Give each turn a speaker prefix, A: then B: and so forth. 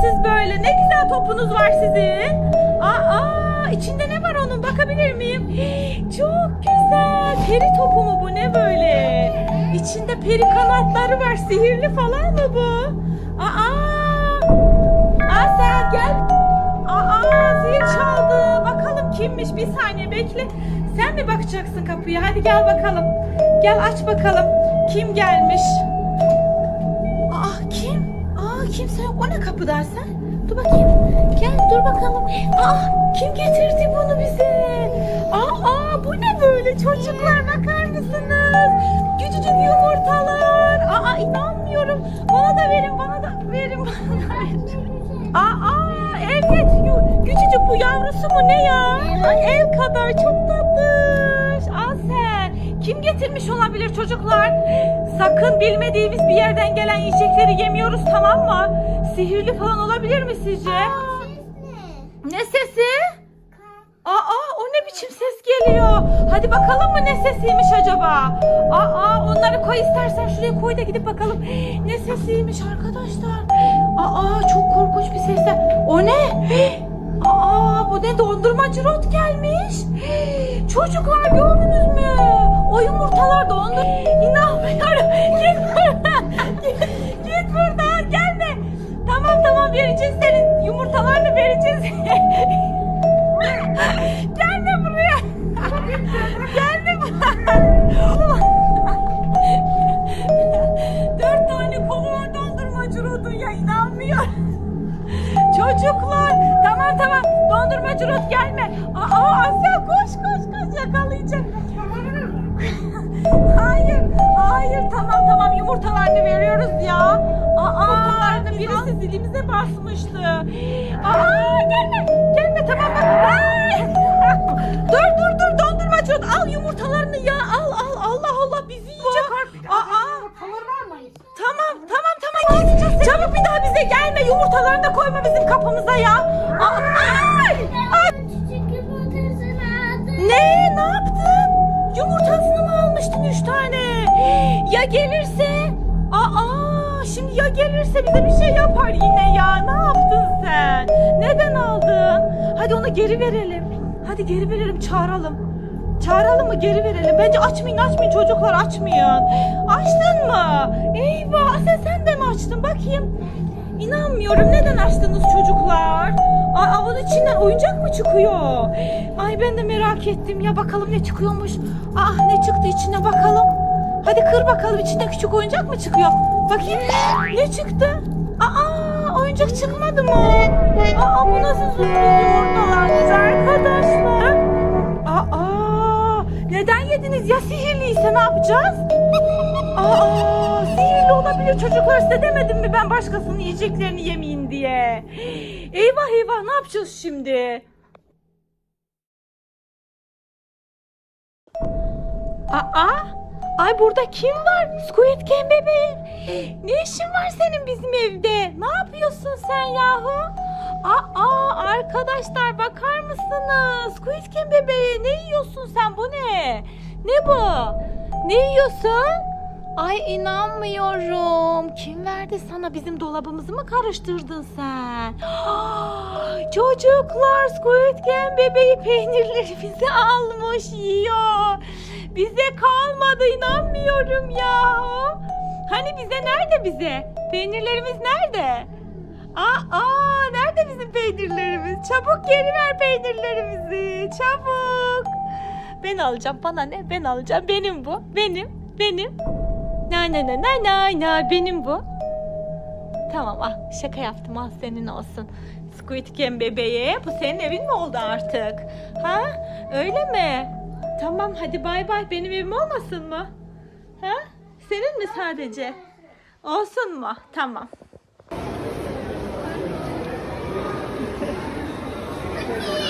A: siz böyle? Ne güzel topunuz var sizin. Aa, içinde ne var onun? Bakabilir miyim? Çok güzel. Peri topu mu bu? Ne böyle? İçinde peri kanatları var. Sihirli falan mı bu? Aa! Asel gel. Aa, zil çaldı. Bakalım kimmiş? Bir saniye bekle. Sen mi bakacaksın kapıya? Hadi gel bakalım. Gel aç bakalım. Kim gelmiş? Aa kim? Aa kimse yok. O ne kapıda sen? Dur bakayım. Gel dur bakalım. Aa kim getirdi bunu bize? Aa bu ne böyle çocuklar bakar mısınız? Küçücük yumurtalar. Aa inanmıyorum. Bana da verin bana da verin bana da verin. Aa evet yu- küçücük bu yavrusu mu ne ya? Ay, el kadar getirmiş olabilir çocuklar? Sakın bilmediğimiz bir yerden gelen yiyecekleri yemiyoruz tamam mı? Sihirli falan olabilir mi sizce? Ne sesi? Aa o ne biçim ses geliyor? Hadi bakalım mı ne sesiymiş acaba? Aa onları koy istersen şuraya koy da gidip bakalım. Ne sesiymiş arkadaşlar? Aa çok korkunç bir sesler. O ne? Aa bu ne dondurmacı rot gelmiş. Çocuklar gördünüz mü? O yumurtalar dondur. İnanmıyorum. Git buradan. Git, git buradan gelme. Tamam tamam vereceğiz senin yumurtalarını vereceğiz. Gelme buraya. Gelme buraya. Dört tane kolu var dondurmacı rodun ya inanmıyorum. Çocuklar tamam tamam dondurmacı rod gelme. Aa Asya koş koş koş yakalayacak. Yumurtalarını veriyoruz ya. Aa birisi zilimize basmıştı. Aa gelme gelme tamam bak. Ay! dur dur dur dondurmacı rod al yumurtalarını ya al al Allah Allah bizi yiyecek. Aa Tamam tamam tamam git. Çabuk bir daha bize gelme. Yumurtalarını da koyma bizim kapımıza ya. Aa, ay! Ay! Ne? Ne yaptın? Yumurtasını mı almıştın üç tane? Ya gelirse? Şimdi ya gelirse bize bir şey yapar yine ya. Ne yaptın sen? Neden aldın? Hadi onu geri verelim. Hadi geri verelim çağıralım. Çağıralım mı geri verelim. Bence açmayın açmayın çocuklar açmayın. Açtın mı? Eyvah sen, sen de mi açtın bakayım. İnanmıyorum neden açtınız çocuklar? Aa onun içinden oyuncak mı çıkıyor? Ay ben de merak ettim ya bakalım ne çıkıyormuş. Aa ne çıktı içine bakalım. Hadi kır bakalım içinde küçük oyuncak mı çıkıyor? Bakayım ne çıktı? Aa oyuncak çıkmadı mı? Aa bu nasıl sürpriz yumurtalarmış arkadaşlar? Aa neden yediniz ya sihirliyse ne yapacağız? Aa sihirli olabilir çocuklar size demedim mi ben başkasının yiyeceklerini yemeyin diye. Eyvah eyvah ne yapacağız şimdi? Aa ay burada kim var? Squid Game bebeğim. Ne işin var senin bizim evde? Ne yapıyorsun sen yahu? Aa arkadaşlar bakar mısınız? Squid Game bebeği ne yiyorsun sen bu ne? Ne bu? Ne yiyorsun? Ay inanmıyorum. Kim verdi sana bizim dolabımızı mı karıştırdın sen? Çocuklar Squid Game bebeği peynirlerimizi almış yiyor. Bize kalmadı inanmıyorum ya. Hani bize nerede bize? Peynirlerimiz nerede? Aa, aa nerede bizim peynirlerimiz? Çabuk geri ver peynirlerimizi. Çabuk. Ben alacağım. Bana ne? Ben alacağım. Benim bu. Benim. Benim. Na na na na na na. Benim bu. Tamam ah şaka yaptım al senin olsun. Squid Game bebeği bu senin evin mi oldu artık? Ha öyle mi? Tamam hadi bay bay benim evim olmasın mı? Ha senin mi sadece? Olsun mu? Tamam.